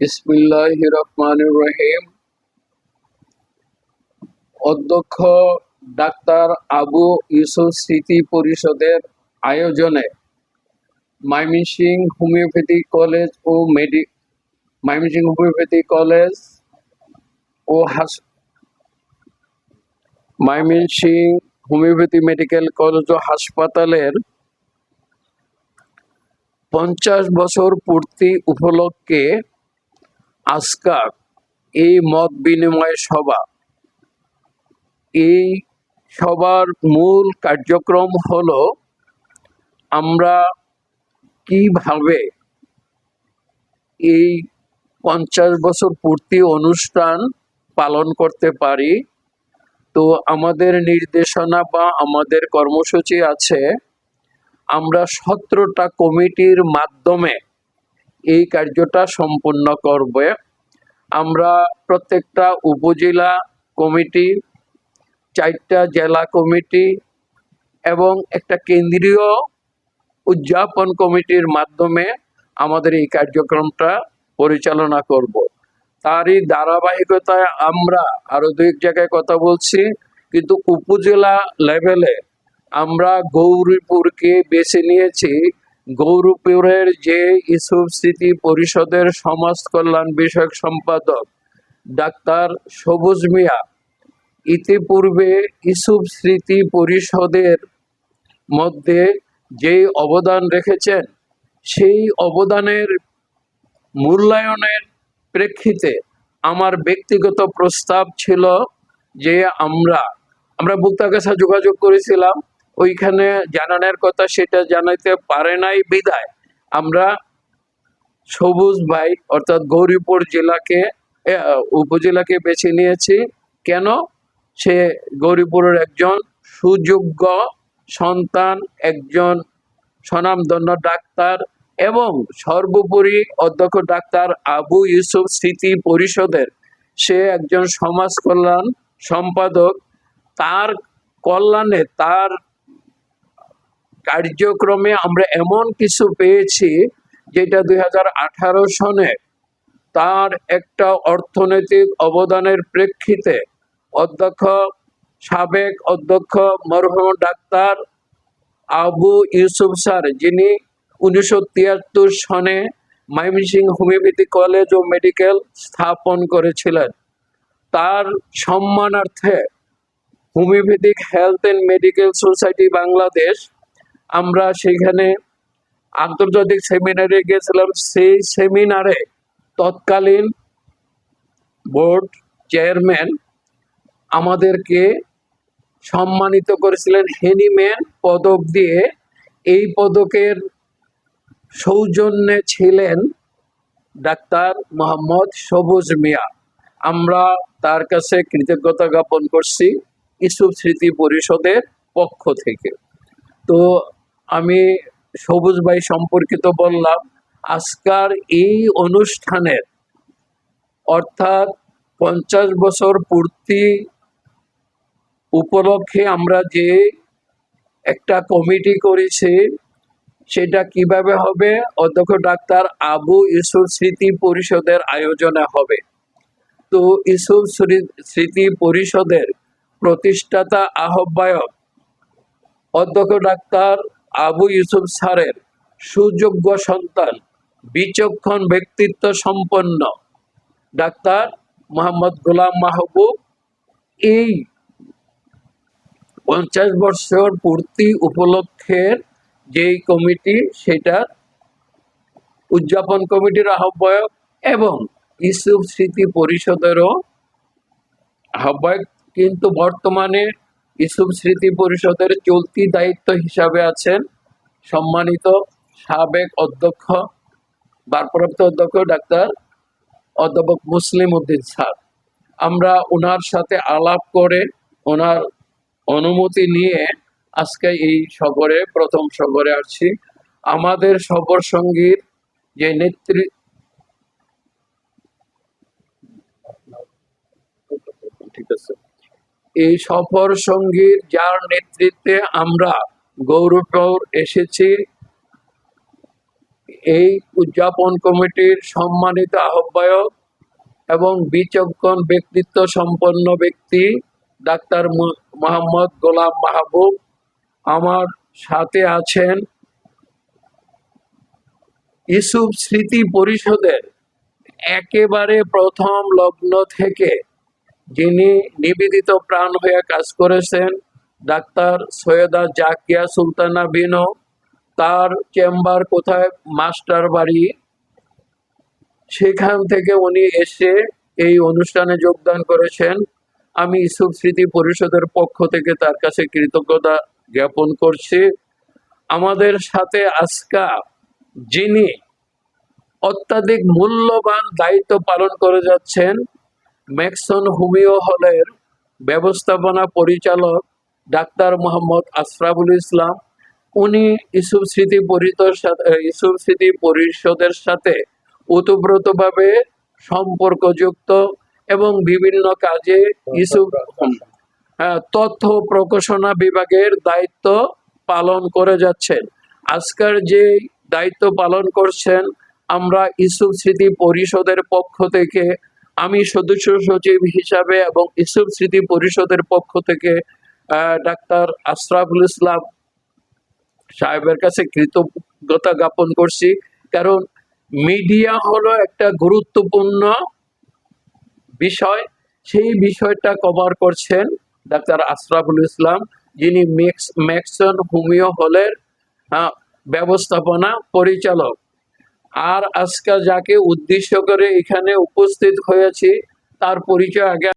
বিসমিল্লাহ রহমান রহিম অধ্যক্ষ ডাক্তার আবু ইউসুফ স্মৃতি পরিষদের আয়োজনে ময়মনসিং হোমিওপ্যাথি কলেজ ও মেডি ময়মনসিং হোমিওপ্যাথি কলেজ ও হাস ময়মনসিং হোমিওপ্যাথি মেডিকেল কলেজ ও হাসপাতালের পঞ্চাশ বছর পূর্তি উপলক্ষে আজকার, এই মত বিনিময় সভা। এই সবার মূল কার্যক্রম হলো, আমরা কীভাবে এই পঞ্চাশ বছর পূর্তি অনুষ্ঠান পালন করতে পারি? তো আমাদের নির্দেশনা বা আমাদের কর্মসূচি আছে, আমরা সতেরোটা কমিটির মাধ্যমে এই কার্যটা সম্পূর্ণ করবে। আমরা প্রত্যেকটা উপজেলা কমিটি, চারটা জেলা কমিটি এবং একটা কেন্দ্রীয় উদযাপন কমিটির মাধ্যমে আমাদের এই কার্যক্রমটা পরিচালনা করব। তারই ধারাবাহিকতায় আমরা আরও দুই এক জায়গায় কথা বলছি, কিন্তু উপজেলা লেভেলে আমরা গৌরীপুরকে বেছে নিয়েছি গৌরীপুরের যে ইসুফ স্মৃতি পরিষদের সমাজ কল্যাণ বিষয়ক সম্পাদক ডাক্তার সবুজ মিয়া, ইতিপূর্বে ইসুফ স্মৃতি পরিষদের মধ্যে যেই অবদান রেখেছেন, সেই অবদানের মূল্যায়নের প্রেক্ষিতে আমার ব্যক্তিগত প্রস্তাব ছিল যে আমরা আমরা বুক্তার কাছে যোগাযোগ করেছিলাম। ওইখানে জানানোর কথা সেটা জানাইতে পারে নাই বিদায় আমরা সবুজ ভাই, অর্থাৎ গৌরীপুর জেলাকে উপজেলাকে বেছে নিয়েছি। কেন? সে গৌরীপুরের একজন সুযোগ্য সন্তান, একজন স্বনামধন্য ডাক্তার এবং সর্বোপরি অধ্যক্ষ ডাক্তার আবু ইউসুফ স্মৃতি পরিষদের। সে একজন সমাজ কল্যাণ সম্পাদক। তার কল্যাণে তার কার্যক্রমে আমরা এমন কিছু পেয়েছি যেটা দু হাজার আঠারো সনে তার একটা অর্থনৈতিক অবদানের প্রেক্ষিতে অধ্যক্ষ, সাবেক অধ্যক্ষ, মরহুম ডাক্তার আবু ইউসুফ স্যার, যিনি উনিশশো তিয়াত্তর সনে ময়মনসিং হোমিওপ্যাথি কলেজ ও মেডিকেল স্থাপন করেছিলেন। তার সম্মানার্থে homeopathic health and medical society Bangladesh আমরা সেখানে আন্তর্জাতিক সেমিনারে গেছিলাম সেই সেমিনারে তৎকালীন বোর্ড চেয়ারম্যান আমাদেরকে সম্মানিত করেছিলেন। হেনিম্যান পদক দিয়ে এই পদকের সৌজন্যে ছিলেন ডাক্তার মোহাম্মদ সবুজ মিয়া। আমরা তার কাছে কৃতজ্ঞতা জ্ঞাপন করছি ইসুফ স্মৃতি পরিষদের পক্ষ থেকে। তো আমি সবুজ ভাই সম্পর্কিত বললাম, আজকার এই অনুষ্ঠানের অর্থাৎ পঞ্চাশ বছর পূর্তি উপলক্ষে আমরা যে একটা কমিটি করেছি, সেটা কীভাবে হবে? অধ্যক্ষ ডাক্তার আবু ইউসুফ স্মৃতি পরিষদের আয়োজনে হবে। তো ইউসুফ স্মৃতি পরিষদের প্রতিষ্ঠাতা আহ্বায়ক অধ্যক্ষ ডাক্তার আবু ইউসুফ স্যারের সুযোগ্য সন্তান, বিচক্ষণ ব্যক্তিত্ব সম্পন্ন ডাক্তার মোহাম্মদ গোলাম মাহবুব। এই পঞ্চাশ বছর পূর্তি উপলক্ষের যেই কমিটি, সেটা উদযাপন কমিটির আহ্বায়ক এবং ইসুফ স্মৃতি পরিষদেরও আহ্বায়ক। কিন্তু বর্তমানে ইসুফ স্মৃতি পরিষদের চলতি দায়িত্ব হিসাবে আছেন সম্মানিত সাবেক অধ্যক্ষ, ভারপ্রাপ্ত অধ্যক্ষ ডাক্তার অধ্যাপক মুসলিম উদ্দিন স্যার। আমরা ওনার সাথে আলাপ করে ওনার অনুমতি নিয়ে আজকে এই সফরে, প্রথম সফরে আসছি। আমাদের সফর সঙ্গীর যে নেত্রী ঠিক আছে। এই সফর সঙ্গীর যার নেতৃত্বে আমরা গৌরবপুর এসেছি, এই উদযাপন কমিটির সম্মানিত আহ্বায়ক এবং বিচক্ষণ ব্যক্তিত্ব সম্পন্ন ব্যক্তি ডাক্তার মোহাম্মদ গোলাম মাহবুব। আমার সাথে আছেন ইসুফ স্মৃতি পরিষদের একেবারে প্রথম লগ্ন থেকে যিনি নিবেদিত প্রাণ হয়ে কাজ করেছেন, ডাক্তার সৈয়দা জাকিয়া সুলতানা বিনো, তার চেম্বার কোথায়? মাস্টার বাড়ি। সেখান থেকে উনি এসে এই অনুষ্ঠানে যোগদান করেছেন। আমি ইসুফ স্মৃতি পরিষদের পক্ষ থেকে তার কাছে কৃতজ্ঞতা জ্ঞাপন করছি। আমাদের সাথে আজকা যিনি অত্যাধিক মূল্যবান দায়িত্ব পালন করে যাচ্ছেন ম্যাক্সন হোমিও হলের ব্যবস্থাপনা পরিচালক ডাক্তার মোহাম্মদ আশরাফুল ইসলাম। উনি ইসুফ স্মৃতি সাথে ইসুফ স্মৃতি পরিষদের সাথে ওতপ্রোতভাবে সম্পর্কযুক্ত এবং বিভিন্ন কাজে ইসুফ তথ্য প্রকাশনা বিভাগের দায়িত্ব পালন করে যাচ্ছেন। আজকের যে দায়িত্ব পালন করছেন, আমরা ইসুফ স্মৃতি পরিষদের পক্ষ থেকে আমি সদস্য সচিব হিসাবে এবং ইসুফ স্মৃতি পরিষদের পক্ষ থেকে ডাক্তার আশরাফুল ইসলাম সাহেবের কাছে কৃতজ্ঞতা জ্ঞাপন করছি। কারণ মিডিয়া হলো একটা গুরুত্বপূর্ণ বিষয়। সেই বিষয়টা কভার করছেন ডাক্তার আশরাফুল ইসলাম, যিনি ম্যাক্সন হোমিও হলের ব্যবস্থাপনা পরিচালক। আর আজকে যাকে উদ্দেশ্য করে এখানে উপস্থিত হয়েছে তার পরিচয় আগে